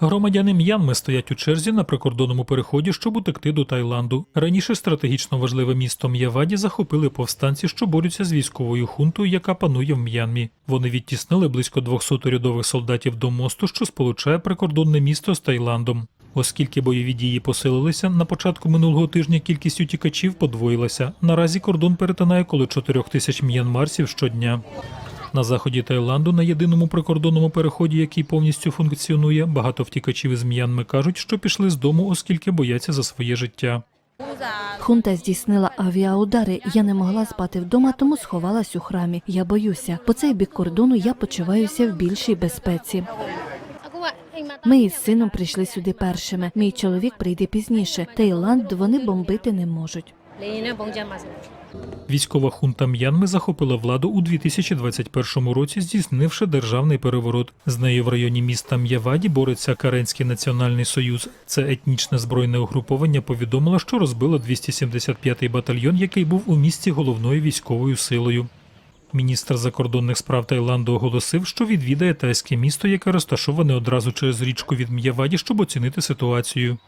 Громадяни М'янми стоять у черзі на прикордонному переході, щоб утекти до Таїланду. Раніше стратегічно важливе місто М'яваді захопили повстанці, що борються з військовою хунтою, яка панує в М'янмі. Вони відтіснили близько 200 урядових солдатів до мосту, що сполучає прикордонне місто з Таїландом. Оскільки бойові дії посилилися, на початку минулого тижня кількість утікачів подвоїлася. Наразі кордон перетинає коло 4 тисяч м'янмарців щодня. На заході Таїланду, на єдиному прикордонному переході, який повністю функціонує, багато втікачів із М'янми кажуть, що пішли з дому, оскільки бояться за своє життя. Хунта здійснила авіаудари. Я не могла спати вдома, тому сховалась у храмі. Я боюся. По цей бік кордону я почуваюся в більшій безпеці. Ми із сином прийшли сюди першими. Мій чоловік прийде пізніше. Таїланд вони бомбити не можуть. Військова хунта М'янми захопила владу у 2021 році, здійснивши державний переворот. З нею в районі міста М'яваді бореться Каренський національний союз. Це етнічне збройне угруповання повідомило, що розбило 275-й батальйон, який був у місті головною військовою силою. Міністр закордонних справ Таїланду оголосив, що відвідає тайське місто, яке розташоване одразу через річку від М'яваді, щоб оцінити ситуацію.